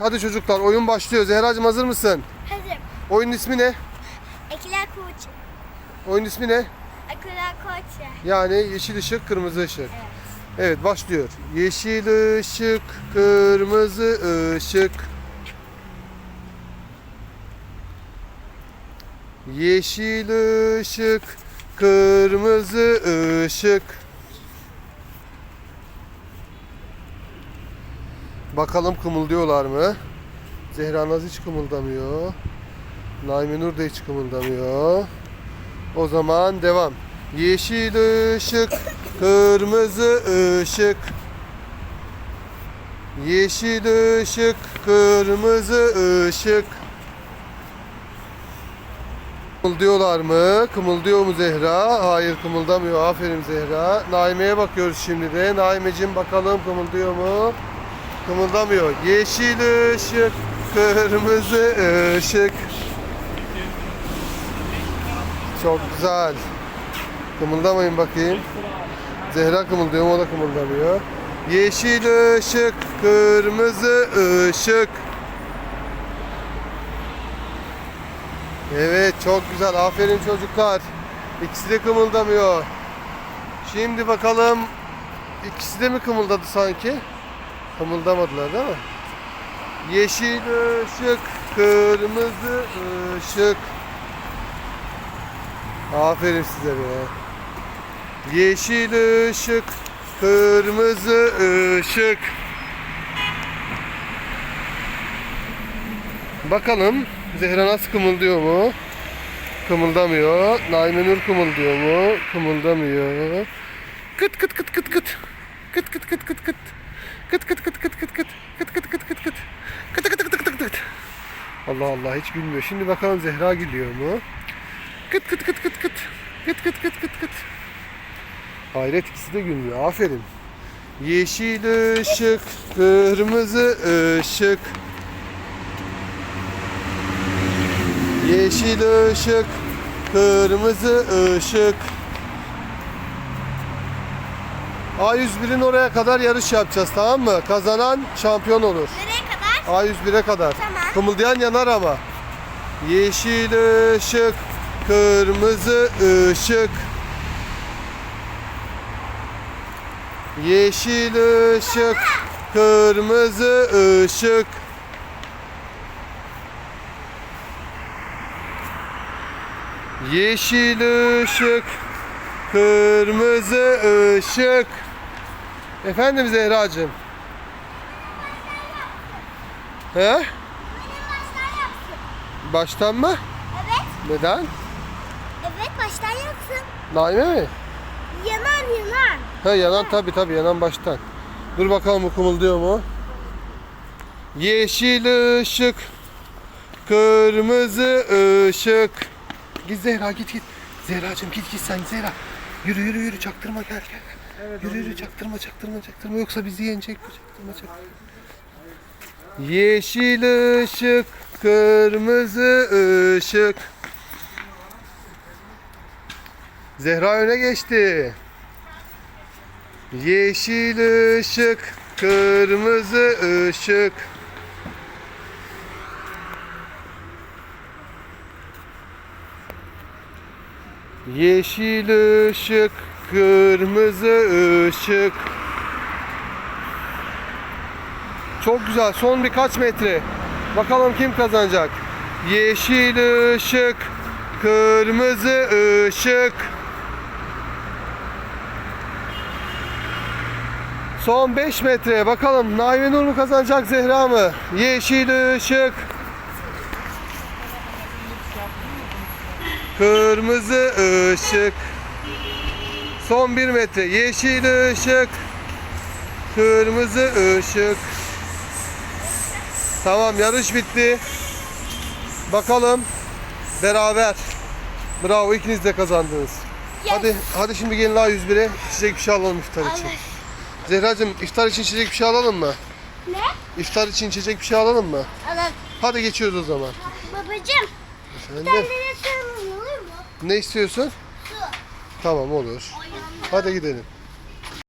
Hadi çocuklar oyun başlıyor. Zehracığım hazır mısın? Hazırım. Oyunun ismi ne? Ekler koç. Oyunun ismi ne? Ekler koç. Yani yeşil ışık, kırmızı ışık. Evet. Evet başlıyor. Yeşil ışık, kırmızı ışık. Yeşil ışık, kırmızı ışık. Bakalım kımıldıyorlar mı? Zehra Naz hiç kımıldamıyor. Naime Nur da hiç kımıldamıyor. O zaman devam. Yeşil ışık, kırmızı ışık. Yeşil ışık, kırmızı ışık. Kımıldıyorlar mı? Kımıldıyor mu Zehra? Hayır kımıldamıyor. Aferin Zehra. Naime'ye bakıyoruz şimdi de. Naimeciğim bakalım kımıldıyor mu? Kımıldamıyor. Yeşil ışık, kırmızı ışık. Çok güzel. Kımıldamayın bakayım. Zehra kımıldıyor? O da kımıldamıyor. Yeşil ışık, kırmızı ışık. Evet çok güzel. Aferin çocuklar. İkisi de kımıldamıyor. Şimdi bakalım ikisi de mi kımıldadı sanki? Kımıldamadılar değil mi? Yeşil ışık, kırmızı ışık. Aferin size be. Yeşil ışık, kırmızı ışık. Bakalım Zehra nasıl kımıldıyor mu? Kımıldamıyor. Naime Nur kımıldıyor mu? Kımıldamıyor. Kıt kıt kıt kıt kıt. Kıt kıt kıt kıt kıt. Kıt kıt kıt kıt kıt kıt. Kıt kıt kıt kıt kıt. Kıt kıt kıt kıt kıt kıt. Allah Allah hiç gülmüyor. Şimdi bakalım Zehra gülüyor mu? Kıt kıt kıt kıt kıt. Kıt kıt kıt kıt kıt. Hayret ikisi de gülmüyor. Aferin. Yeşil ışık, kırmızı ışık. Yeşil ışık, kırmızı ışık. A101'in oraya kadar yarış yapacağız tamam mı? Kazanan şampiyon olur. Nereye kadar? A101'e kadar. Tamam. Kımıldayan yanar ama. Yeşil ışık, kırmızı ışık. Yeşil ışık, kırmızı ışık. Yeşil ışık, kırmızı ışık. Efendim Zehracığım. He? Baştan mı? Evet. Neden? Evet baştan yapsın. Naime mi? Yanan yanan. Ha yanan tabi tabi yanan baştan. Dur bakalım bu kımıldıyor mu? Yeşil ışık, kırmızı ışık. Git Zehra git git. Zehracığım git git sen Zehra. Yürü yürü yürü çaktırma gel gel. Yürü yürü çaktırma çaktırma çaktırma yoksa bizi yenecek bu çaktırma çaktırma. Yeşil ışık, kırmızı ışık. Zehra öne geçti. Yeşil ışık, kırmızı ışık. Yeşil ışık, kırmızı ışık. Çok güzel. Son birkaç metre. Bakalım kim kazanacak. Yeşil ışık, kırmızı ışık. Son 5 metre. Bakalım Naime Nur mu kazanacak Zehra mı? Yeşil ışık. Kırmızı ışık. Son 1 metre. Yeşil ışık. Kırmızı ışık. Tamam yarış bitti. Bakalım beraber. Bravo ikiniz de kazandınız. Yes. Hadi hadi şimdi gelin A101'e içecek bir şey alalım iftar için. Alır. Zehracığım iftar için içecek bir şey alalım mı? Ne? İftar için içecek bir şey alalım mı? Alın. Hadi geçiyoruz o zaman. Babacım. Bir Efendim? de sorun olur mu? Ne istiyorsun? Su. Tamam olur. Ay, Hadi gidelim.